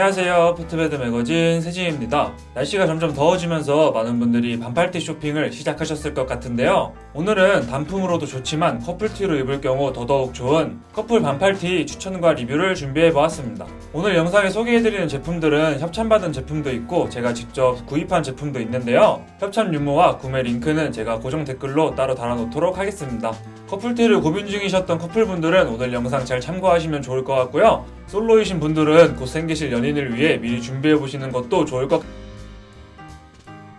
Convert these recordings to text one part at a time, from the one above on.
안녕하세요. 포트베드 매거진 세진입니다. 날씨가 점점 더워지면서 많은 분들이 반팔티 쇼핑을 시작하셨을 것 같은데요. 오늘은 단품으로도 좋지만 커플티로 입을 경우 더더욱 좋은 커플 반팔티 추천과 리뷰를 준비해 보았습니다. 오늘 영상에 소개해드리는 제품들은 협찬받은 제품도 있고 제가 직접 구입한 제품도 있는데요. 협찬 유무와 구매 링크는 제가 고정 댓글로 따로 달아놓도록 하겠습니다. 커플티를 고민 중이셨던 커플분들은 오늘 영상 잘 참고하시면 좋을 것 같고요. 솔로이신 분들은 곧 생기실 연인을 위해 미리 준비해 보시는 것도 좋을 것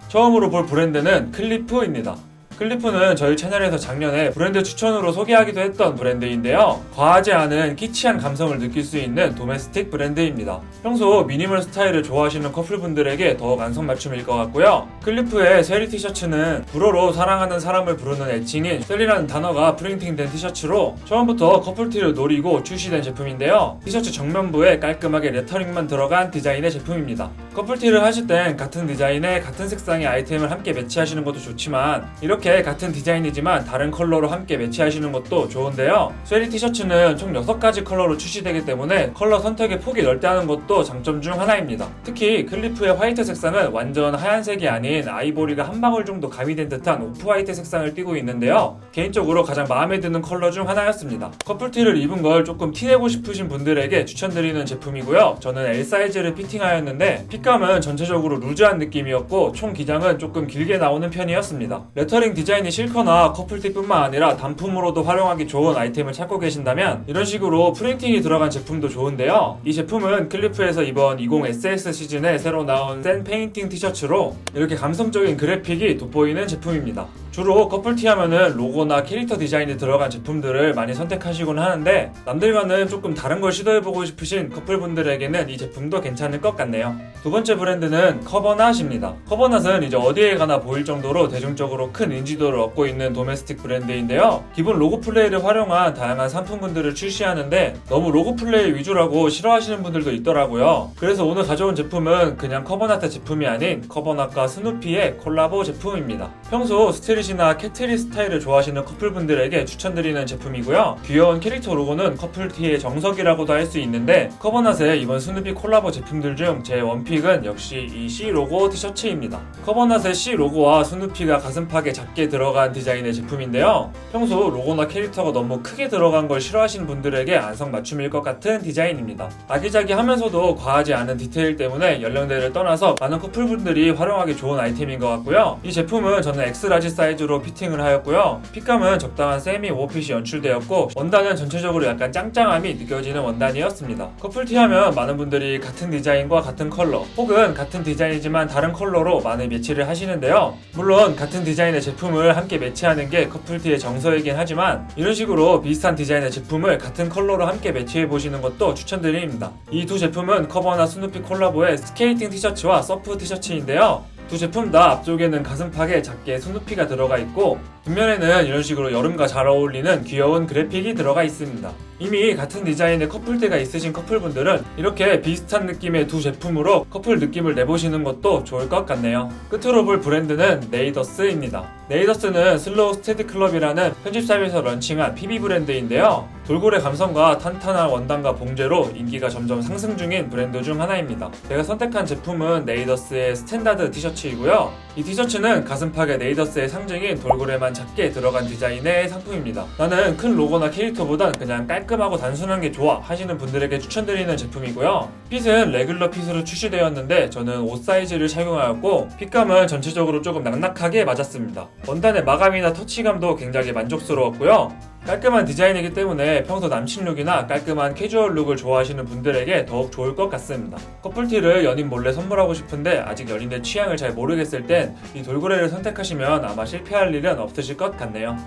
처음으로 볼 브랜드는 클리프입니다. 클리프는 저희 채널에서 작년에 브랜드 추천으로 소개하기도 했던 브랜드인데요. 과하지 않은 키치한 감성을 느낄 수 있는 도메스틱 브랜드입니다. 평소 미니멀 스타일을 좋아하시는 커플분들에게 더욱 안성맞춤일 것 같고요. 클리프의 세리 티셔츠는 불어로 사랑하는 사람을 부르는 애칭인 셀리라는 단어가 프린팅된 티셔츠로 처음부터 커플티를 노리고 출시된 제품인데요. 티셔츠 정면부에 깔끔하게 레터링만 들어간 디자인의 제품입니다. 커플티를 하실 땐 같은 디자인에 같은 색상의 아이템을 함께 매치하시는 것도 좋지만 이렇게 같은 디자인이지만 다른 컬러로 함께 매치하시는 것도 좋은데요. 쉐리 티셔츠는 총 6가지 컬러로 출시되기 때문에 컬러 선택의 폭이 넓다는 것도 장점 중 하나입니다. 특히 클리프의 화이트 색상은 완전 하얀색이 아닌 아이보리가 한 방울 정도 가미된 듯한 오프 화이트 색상을 띠고 있는데요. 개인적으로 가장 마음에 드는 컬러 중 하나였습니다. 커플티를 입은 걸 조금 티내고 싶으신 분들에게 추천드리는 제품이고요. 저는 L 사이즈를 피팅하였는데 핏감은 전체적으로 루즈한 느낌이었고 총 기장은 조금 길게 나오는 편이었습니다. 레터링 디자인이 싫거나 커플티뿐만 아니라 단품으로도 활용하기 좋은 아이템을 찾고 계신다면 이런 식으로 프린팅이 들어간 제품도 좋은데요. 이 제품은 클리프에서 이번 20 SS 시즌에 새로 나온 센 페인팅 티셔츠로 이렇게 감성적인 그래픽이 돋보이는 제품입니다. 주로 커플티 하면은 로고나 캐릭터 디자인이 들어간 제품들을 많이 선택하시곤 하는데 남들과는 조금 다른 걸 시도해보고 싶으신 커플분들에게는 이 제품도 괜찮을 것 같네요. 두 번째 브랜드는 커버낫입니다. 커버낫은 이제 어디에 가나 보일 정도로 대중적으로 큰 인지도를 얻고 있는 도메스틱 브랜드인데요. 기본 로고 플레이를 활용한 다양한 상품군들을 출시하는데 너무 로고 플레이 위주라고 싫어하시는 분들도 있더라고요. 그래서 오늘 가져온 제품은 그냥 커버낫의 제품이 아닌 커버낫과 스누피의 콜라보 제품입니다. 평소 스트릿이나 캐트리 스타일을 좋아하시는 커플분들에게 추천드리는 제품이고요. 귀여운 캐릭터 로고는 커플티의 정석이라고도 할 수 있는데 커버낫의 이번 스누피 콜라보 제품들 중 제 원픽 은 역시 이 C 로고 티셔츠입니다. 커버낫의 C 로고와 스누피가 가슴팍에 작게 들어간 디자인의 제품인데요. 평소 로고나 캐릭터가 너무 크게 들어간 걸 싫어하시는 분들에게 안성맞춤일 것 같은 디자인입니다. 아기자기하면서도 과하지 않은 디테일 때문에 연령대를 떠나서 많은 커플분들이 활용하기 좋은 아이템인 것 같고요. 이 제품은 저는 X라지 사이즈로 피팅을 하였고요. 핏감은 적당한 세미 오버핏이 연출되었고 원단은 전체적으로 약간 짱짱함이 느껴지는 원단이었습니다. 커플티 하면 많은 분들이 같은 디자인과 같은 컬러 혹은 같은 디자인이지만 다른 컬러로 많이 매치를 하시는데요. 물론 같은 디자인의 제품을 함께 매치하는 게 커플티의 정서이긴 하지만 이런 식으로 비슷한 디자인의 제품을 같은 컬러로 함께 매치해 보시는 것도 추천드립니다. 이 두 제품은 커버나 스누피 콜라보의 스케이팅 티셔츠와 서프 티셔츠인데요. 두 제품 다 앞쪽에는 가슴팍에 작게 스누피가 들어가 있고 뒷면에는 이런 식으로 여름과 잘 어울리는 귀여운 그래픽이 들어가 있습니다. 이미 같은 디자인의 커플티가 있으신 커플분들은 이렇게 비슷한 느낌의 두 제품으로 커플 느낌을 내보시는 것도 좋을 것 같네요. 끝으로 볼 브랜드는 네이더스입니다. 네이더스는 슬로우 스테디 클럽이라는 편집샵에서 런칭한 PB 브랜드인데요. 돌고래 감성과 탄탄한 원단과 봉제로 인기가 점점 상승 중인 브랜드 중 하나입니다. 제가 선택한 제품은 네이더스의 스탠다드 티셔츠이고요. 이 티셔츠는 가슴팍에 네이더스의 상징인 돌고래만 작게 들어간 디자인의 상품입니다. 나는 큰 로고나 캐릭터보단 그냥 깔끔하고 단순한 게 좋아 하시는 분들에게 추천드리는 제품이고요. 핏은 레귤러 핏으로 출시되었는데 저는 5 사이즈를 착용하였고 핏감은 전체적으로 조금 낙낙하게 맞았습니다. 원단의 마감이나 터치감도 굉장히 만족스러웠고요. 깔끔한 디자인이기 때문에 평소 남친 룩이나 깔끔한 캐주얼 룩을 좋아하시는 분들에게 더욱 좋을 것 같습니다. 커플티를 연인 몰래 선물하고 싶은데 아직 연인의 취향을 잘 모르겠을 땐 이 돌고래를 선택하시면 아마 실패할 일은 없으실 것 같네요.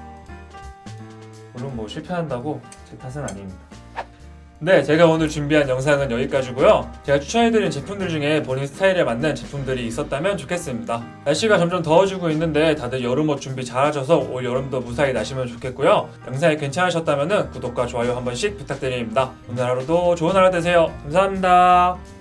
물론 뭐 실패한다고 제 탓은 아닙니다. 네, 제가 오늘 준비한 영상은 여기까지고요. 제가 추천해드린 제품들 중에 본인 스타일에 맞는 제품들이 있었다면 좋겠습니다. 날씨가 점점 더워지고 있는데 다들 여름옷 준비 잘하셔서 올 여름도 무사히 나시면 좋겠고요. 영상이 괜찮으셨다면 구독과 좋아요 한 번씩 부탁드립니다. 오늘 하루도 좋은 하루 되세요. 감사합니다.